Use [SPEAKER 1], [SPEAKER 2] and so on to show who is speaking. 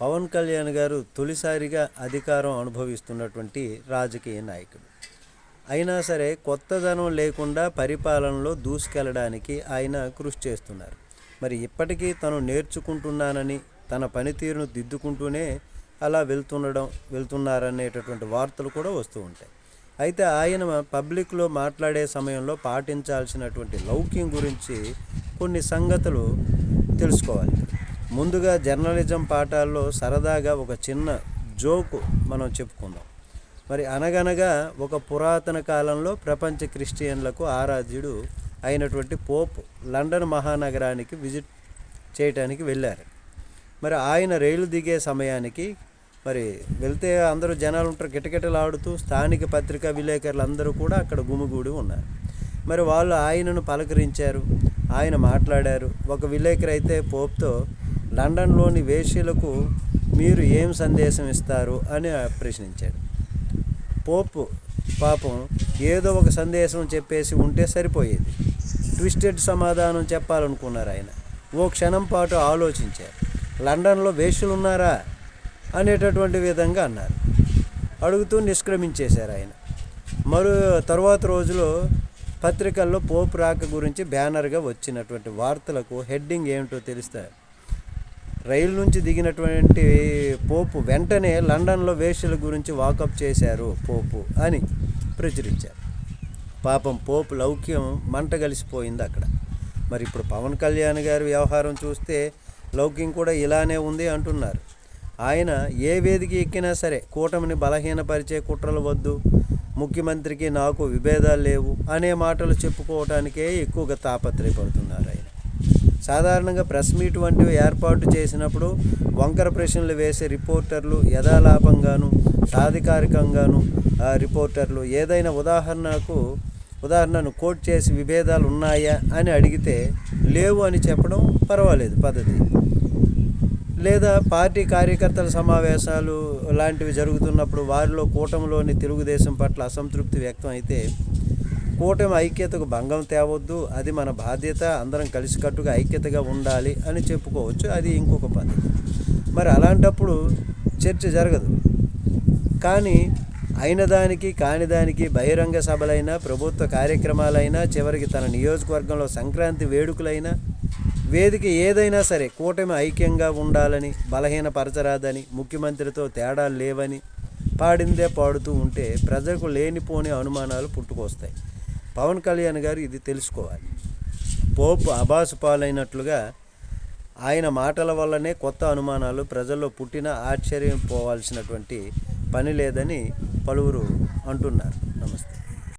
[SPEAKER 1] పవన్ కళ్యాణ్ గారు తొలిసారిగా అధికారం అనుభవిస్తున్నటువంటి రాజకీయ నాయకుడు. అయినా సరే కొత్తదనం లేకుండా పరిపాలనలో దూసుకెళ్ళడానికి ఆయన కృషి చేస్తున్నారు. మరి ఇప్పటికీ తను నేర్చుకుంటున్నానని తన పనితీరును దిద్దుకుంటూనే అలా వెళ్తుండడం వెళ్తున్నారనేటటువంటి వార్తలు కూడా వస్తూ ఉంటాయి. అయితే ఆయన పబ్లిక్లో మాట్లాడే సమయంలో పాటించాల్సినటువంటి లౌక్యం గురించి కొన్ని సంగతులు తెలుసుకోవాలి. ముందుగా జర్నలిజం పాఠాల్లో సరదాగా ఒక చిన్న జోకు మనం చెప్పుకుందాం. మరి అనగనగా ఒక పురాతన కాలంలో ప్రపంచ క్రిస్టియన్లకు ఆరాధ్యుడు అయినటువంటి పోప్ లండన్ మహానగరానికి విజిట్ చేయటానికి వెళ్ళారు. మరి ఆయన రైలు దిగే సమయానికి మరి వెళ్తే అందరూ జనాలు ఉంటారు కిటకిటలాడుతూ స్థానిక పత్రికా విలేకరులు అందరూ కూడా అక్కడ గుమిగూడి ఉన్నారు. మరి వాళ్ళు ఆయనను పలకరించారు ఆయన మాట్లాడారు. ఒక విలేకరు అయితే పోప్తో లండన్లోని వేశ్యలకు మీరు ఏం సందేశం ఇస్తారు అని ప్రశ్నించాడు. పోపు పాపం ఏదో ఒక సందేశం చెప్పేసి ఉంటే సరిపోయేది. ట్విస్టెడ్ సమాధానం చెప్పాలనుకున్నారు ఆయన. ఓ క్షణం పాటు ఆలోచించారు. లండన్లో వేషులు ఉన్నారా అనేటటువంటి విధంగా అన్నారు. అడుగుతూ నిష్క్రమించేశారు ఆయన. మరో తర్వాత రోజులో పత్రికల్లో పోపు రాక గురించి బ్యానర్గా వచ్చినటువంటి వార్తలకు హెడ్డింగ్ ఏమిటో తెలిస్తే రైలు నుంచి దిగినటువంటి పోపు వెంటనే లండన్లో వేష్యల గురించి వాకప్ చేశారు పోపు అని ప్రచురించారు. పాపం పోపు లౌక్యం మంట కలిసిపోయింది అక్కడ. మరి ఇప్పుడు పవన్ కళ్యాణ్ గారి వ్యవహారం చూస్తే లౌక్యం కూడా ఇలానే ఉంది అంటున్నారు. ఆయన ఏ వేదిక ఎక్కినా సరే కూటమిని బలహీనపరిచే కుట్రలు వద్దు ముఖ్యమంత్రికి నాకు విభేదాలు లేవు అనే మాటలు చెప్పుకోవటానికే ఎక్కువగా తాపత్రయపడుతున్నారు సాధారణంగా ప్రెస్ మీట్ వంటివి ఏర్పాటు చేసినప్పుడు వంకర ప్రశ్నలు వేసే రిపోర్టర్లు యథాలాపంగాను సాధికారికంగాను రిపోర్టర్లు ఏదైనా ఉదాహరణకు ఉదాహరణను కోట్ చేసి విభేదాలు ఉన్నాయా అని అడిగితే లేవు అని చెప్పడం పర్వాలేదు పద్ధతి. లేదా పార్టీ కార్యకర్తల సమావేశాలు లాంటివి జరుగుతున్నప్పుడు వారిలో కూటమిలోని తెలుగుదేశం పట్ల అసంతృప్తి వ్యక్తం అయితే కూటమి ఐక్యతకు భంగం తేవద్దు అది మన బాధ్యత అందరం కలిసికట్టుగా ఐక్యతగా ఉండాలి అని చెప్పుకోవచ్చు. అది ఇంకొక పద్ధతి. మరి అలాంటప్పుడు చర్చ జరగదు. కానీ అయిన దానికి కాని దానికి బహిరంగ సభలైనా ప్రభుత్వ కార్యక్రమాలైనా చివరికి తన నియోజకవర్గంలో సంక్రాంతి వేడుకలైనా వేదిక ఏదైనా సరే కూటమి ఐక్యంగా ఉండాలని బలహీనపరచరాదని ముఖ్యమంత్రితో తేడాలు లేవని పాడిందే పాడుతూ ఉంటే ప్రజలకు లేనిపోని అనుమానాలు పుట్టుకొస్తాయి. పవన్ కళ్యాణ్ గారు ఇది తెలుసుకోవాలి. పోపు అబాసు పాలైనట్లుగా ఆయన మాటల వల్లనే కొత్త అనుమానాలు ప్రజల్లో పుట్టిన ఆశ్చర్యం పోవాల్సినటువంటి పని లేదని పలువురు అంటున్నారు. నమస్తే.